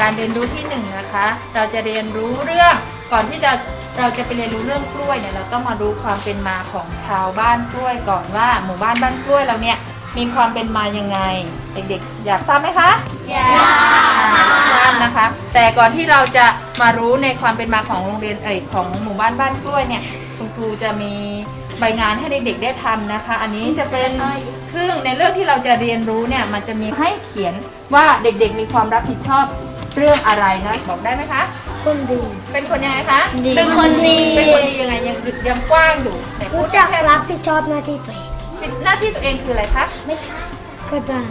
การเรียนรู้ที่หนึ่งนะคะ เราจะเรียนรู้เรื่องก่อนที่จะเราจะไปเรียนรู้เรื่องกล้วยเนี่ยเราต้องมารู้ความเป็นมาของชาวบ้านกล้วยก่อนว่าหมู่บ้านบ้านกล้วยเราเนี่ยมีความเป็นมายังไง เด็กๆ อยากทราบไหมคะอยาทราบนะคะ แต่ก่อนที่เราจะมารู้ในความเป็นมาของโรงเรียนเอ่ยของหมู่บ้านบ้านกล้วยเนี่ย คุณครูจะมีใบงานให้เด็กๆได้ทำนะคะ อันนี้จะเป็นครึ่งในเรื่องที่เราจะเรียนรู้เนี่ยมันจะมีให้เขียนว่าเด็กๆมีความรับผิดชอบเรื่องอะไรนะบอกได้ไหมคะคนดี เป็นคนยังไงคะเป็นคนดีเป็นคนดียังไงยังยังกว้างอยู่ไหนพูรู้ดจักแค่รับผิดชอบหน้าที่ตัวเองหน้าที่ตัวเองคืออะไรคะไม่ใช่ก็บ้าน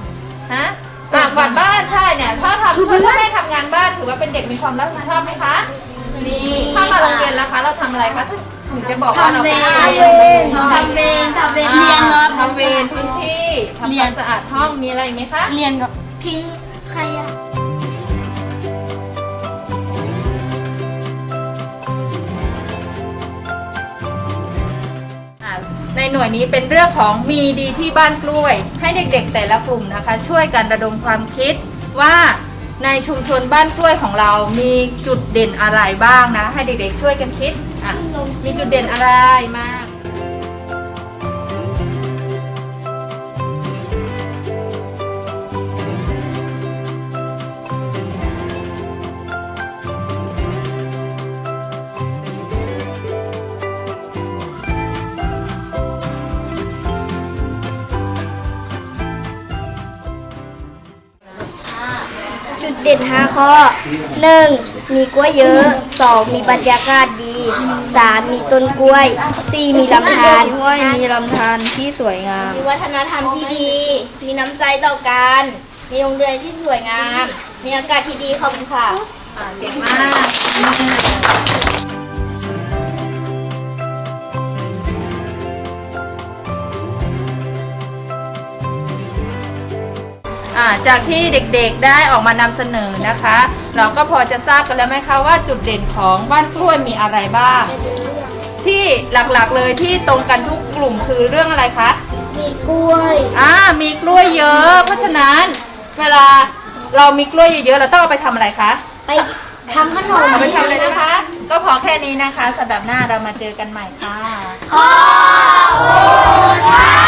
ฮะอะกวาดบ้านใช่เนี่ยถ้าทำช่วยพ่อแม่ทำงานบ้านถือว่าเป็นเด็กมีความรับผิดชอบไหมคะดีถ้ามาโรงเรียนแล้วคะ เราทำอะไรคะ ถึงจะบอกว่าเราทำเวรทำทำเวรทำเวรอ่าเรียนครับ ทำเวรพื้นที่ทำความสะอาดห้องมีอะไรอีกไหมคะเรียนกับทิ้งขยะอ่าในหน่วยนี้เป็นเรื่องของมีดีที่บ้านกล้วย ให้เด็กๆแต่ละกลุ่มนะคะ ช่วยกันระดมความคิดว่าในชุมชนบ้านกล้วยของเรามีจุดเด่นอะไรบ้างนะ ให้เด็กๆช่วยกันคิดอะ มีจุดเด่นอะไรมาก จุดเด่น 5 ข้อ 1. มีกล้วยเยอะ 2. มีบรรยากาศดี 3. มีต้นกล้วย 4. มีลำธารกล้วยมีลำธารที่สวยงาม มีวัฒนธรรมที่ดี มีน้ำใจต่อกัน มีโรงเรียนที่สวยงาม มีอากาศที่ดีขอบคุณค่ะอ่าเก่งมาก อ่าจากที่เด็กๆได้ออกมานำเสนอนะคะ เราก็พอจะทราบกันแล้วไหมคะว่าจุดเด่นของบ้านกล้วยมีอะไรบ้าง ที่หลักๆเลยที่ตรงกันทุกกลุ่มคือเรื่องอะไรคะ มีกล้วยอ่ามีกล้วยเยอะ เพราะฉะนั้นเวลาเรามีกล้วยเยอะๆเราต้องเอาไปทำอะไรคะไปทำขนมเอาไปทำอะไรนะคะ ก็พอแค่นี้นะคะสัปดาห์หน้าเรามาเจอกันใหม่ค่ะ ขอบคุณค่ะคุณ